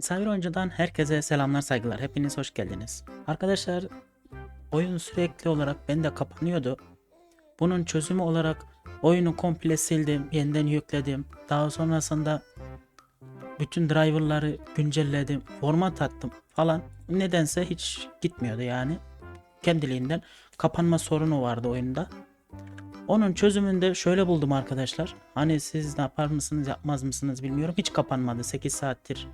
Misafir Oyuncu'dan herkese selamlar saygılar. Hepiniz hoş geldiniz. Arkadaşlar oyun sürekli olarak bende kapanıyordu. Bunun çözümü olarak oyunu komple sildim, yeniden yükledim. Daha sonrasında bütün driverları güncelledim, format attım falan. Nedense hiç gitmiyordu yani. Kendiliğinden kapanma sorunu vardı oyunda. Onun çözümünde şöyle buldum arkadaşlar. Hani siz ne yapar mısınız yapmaz mısınız bilmiyorum. Hiç kapanmadı 8 saattir.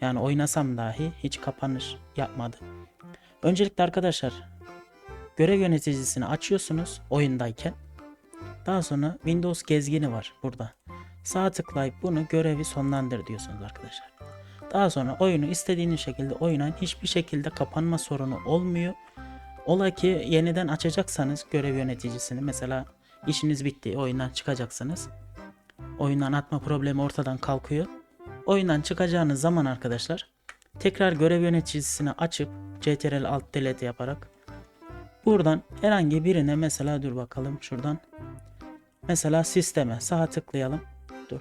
Yani oynasam dahi hiç kapanış yapmadı. Öncelikle arkadaşlar görev yöneticisini açıyorsunuz oyundayken. Daha sonra Windows gezgini var burada. Sağ tıklayıp bunu görevi sonlandır diyorsunuz arkadaşlar. Daha sonra oyunu istediğiniz şekilde oynayın. Hiçbir şekilde kapanma sorunu olmuyor. Ola ki yeniden açacaksanız görev yöneticisini mesela işiniz bitti oyundan çıkacaksınız. Oyundan atma problemi ortadan kalkıyor. Oyundan çıkacağınız zaman arkadaşlar tekrar görev yöneticisini açıp CTRL Alt Delete yaparak buradan herhangi birine mesela dur bakalım şuradan mesela sisteme sağ tıklayalım. Dur.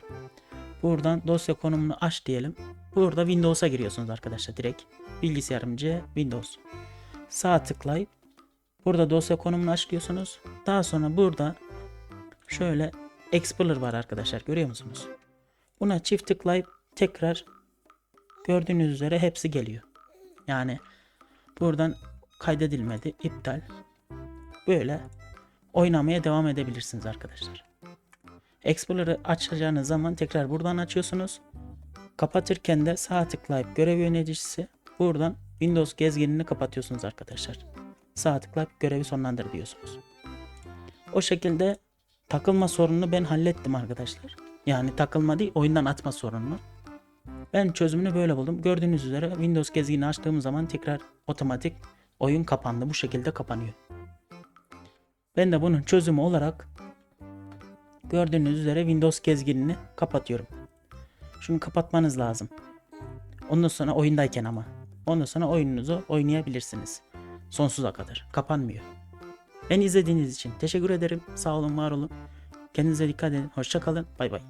Buradan dosya konumunu aç diyelim. Burada Windows'a giriyorsunuz arkadaşlar direkt. Bilgisayarım C Windows. Sağ tıklayıp burada dosya konumunu aç diyorsunuz. Daha sonra burada şöyle Explorer var arkadaşlar görüyor musunuz? Buna çift tıklayıp tekrar gördüğünüz üzere hepsi geliyor. Yani buradan kaydedilmedi, iptal. Böyle oynamaya devam edebilirsiniz arkadaşlar. Explorer'ı açacağınız zaman tekrar buradan açıyorsunuz. Kapatırken de sağ tıklayıp görev yöneticisi buradan Windows gezginini kapatıyorsunuz arkadaşlar. Sağ tıklayıp görevi sonlandır diyorsunuz. O şekilde takılma sorununu ben hallettim arkadaşlar. Yani takılma değil oyundan atma sorununu. Ben çözümünü böyle buldum. Gördüğünüz üzere Windows gezgini açtığım zaman tekrar otomatik oyun kapandı. Bu şekilde kapanıyor. Ben de bunun çözümü olarak gördüğünüz üzere Windows gezginini kapatıyorum. Şunu kapatmanız lazım. Ondan sonra oyundayken ama. Ondan sonra oyununuzu oynayabilirsiniz. Sonsuza kadar. Kapanmıyor. Beni izlediğiniz için teşekkür ederim. Sağ olun, var olun. Kendinize dikkat edin. Hoşça kalın. Bay bay.